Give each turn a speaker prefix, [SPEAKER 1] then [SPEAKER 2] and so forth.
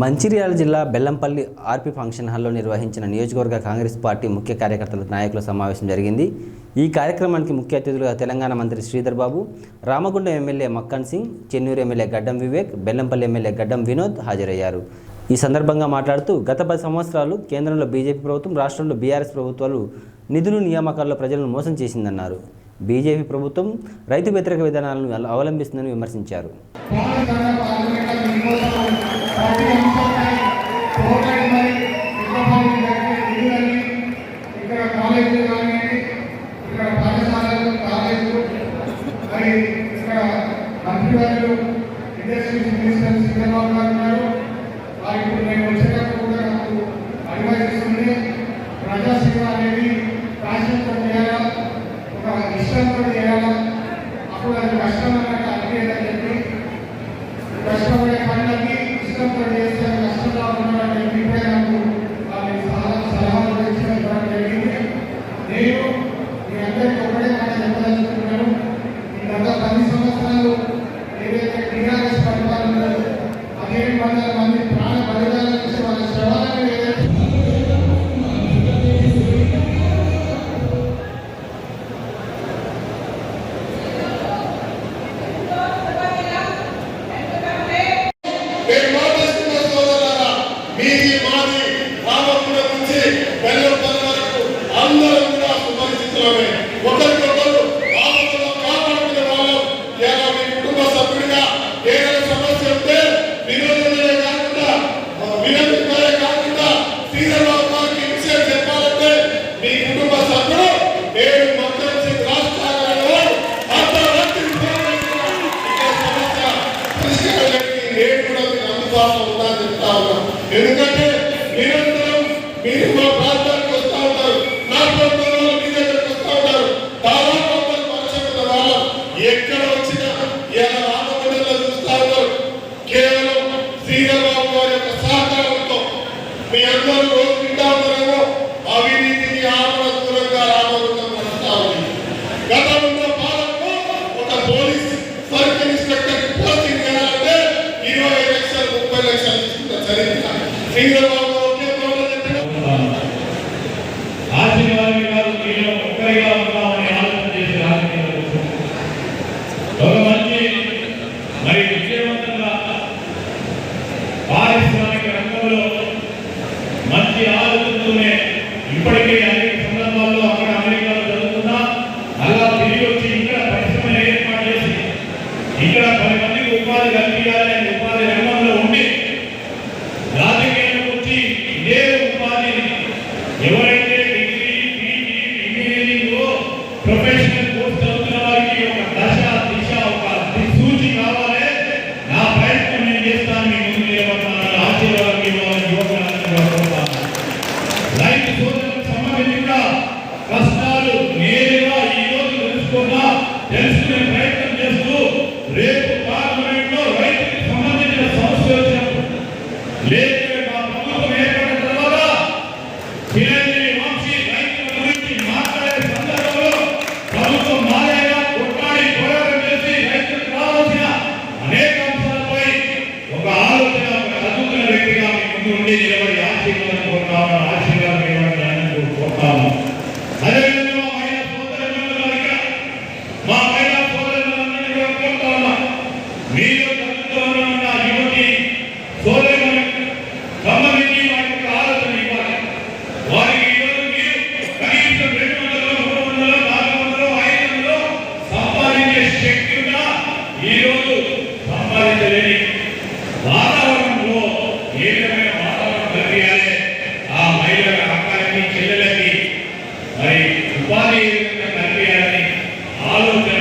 [SPEAKER 1] మంచిర్యాల జిల్లా బెల్లంపల్లి ఆర్పి ఫంక్షన్ హాల్లో నిర్వహించిన నియోజకవర్గ కాంగ్రెస్ పార్టీ ముఖ్య కార్యకర్తల నాయకుల సమావేశం జరిగింది. ఈ కార్యక్రమానికి ముఖ్య అతిథులుగా తెలంగాణ మంత్రి Sridhar Babu Ramagundam MLA Makkan Singh Chennur MLA Gaddam Vivek Bellampalli MLA గడ్డం వినోద్ హాజరయ్యారు. ఈ సందర్భంగా మాట్లాడుతూ గత పది సంవత్సరాలు కేంద్రంలో బీజేపీ ప్రభుత్వం రాష్ట్రంలో బీఆర్ఎస్ ప్రభుత్వాలు నిధులు నియామకాల్లో ప్రజలను మోసం చేసిందన్నారు. బీజేపీ ప్రభుత్వం రైతు వ్యతిరేక విధానాలను అవలంబిస్తుందని విమర్శించారు.
[SPEAKER 2] ఇక్కడ కాలేజీలు కానివ్వండి ఇక్కడ కాలేజీలు ఇక్కడ గారు ఉన్నారు నేను ప్రజాసేవ
[SPEAKER 3] అనే నిరంతరం మీరు మా ప్రాంతానికి వస్తూ ఉంటారు నా ప్రాంతంలో మీ దగ్గరకు వస్తూ ఉంటారు దాదాపు పరిచయం వాళ్ళం ఎక్కడ వచ్చినా ఇలా రామగుండంలో చూస్తూ ఉంటారు కేవలం శ్రీధరబాబు గారి యొక్క సహకారంతో మీ అందరూ రోజు వింటా ఉన్నారేమో? అవినీతికి దూరంగా రామగుండం నడుస్తా ఉంది. గతంలో పాలనలో ఒక పోలీస్ సర్కిల్ ఇన్స్పెక్టర్ పోస్టింగ్ చేయాలంటే ఇరవై లక్షలు ముప్పై లక్షలు తీసుకున్న చరిత్ర ఒకే తోట చెప్పిన
[SPEAKER 4] ఆశీర్వాదం కాదు మీలో ఒక్కరిగా ఉన్నామని ఆలోచన చేసి రాజకీయాలు కూర్చున్నాం. ఒక మంచి మరి విజయవంతంగా సందర్భంలో మంచి ఆలోచనతోనే ఇప్పటికే అనేక సందర్భాల్లో అక్కడ అమెరికాలో జరుగుతున్నా అలా తిరిగి వచ్చి ఇక్కడ పరిశ్రమ ఏర్పాటు చేసి ఇక్కడ పది మందికి ఉపాధి కల్పించాలి అనే ఉపాధి రంగంలో ఉండి రాజకీయాలకు వచ్చి ఇదే ఉపాధిని ఎవరైతే కష్టాలు నేరుగా ఈ రోజు తెలుసుకున్నా తెలుసుకునే ప్రయత్నం చేస్తూ రేపు పార్లమెంట్లో రైతుకి సంబంధించిన సమస్య వచ్చినప్పుడు లేకపోతే మా ప్రభుత్వం ఏర్పడిన తర్వాత పిల్లల్ని వంశీ రైతుల గురించి మాట్లాడే సందర్భంలో ప్రభుత్వం కొట్లాడి పోరాటం చేసి రైతులకు రావాల్సిన అనేక అంశాలపై ఒక ఆలోచన ఒక చదువుతున్న వ్యక్తిగా మీ ముందు ఉండి నిలబడి ఆశీర్వాదం లేని వాతావరణంలో ఏ విధమైన వాతావరణం కలిగేయాలి ఆ మహిళల హక్కాలకి చెల్లెలకి మరి ఉపాధి కలిపేయాలని ఆలోచన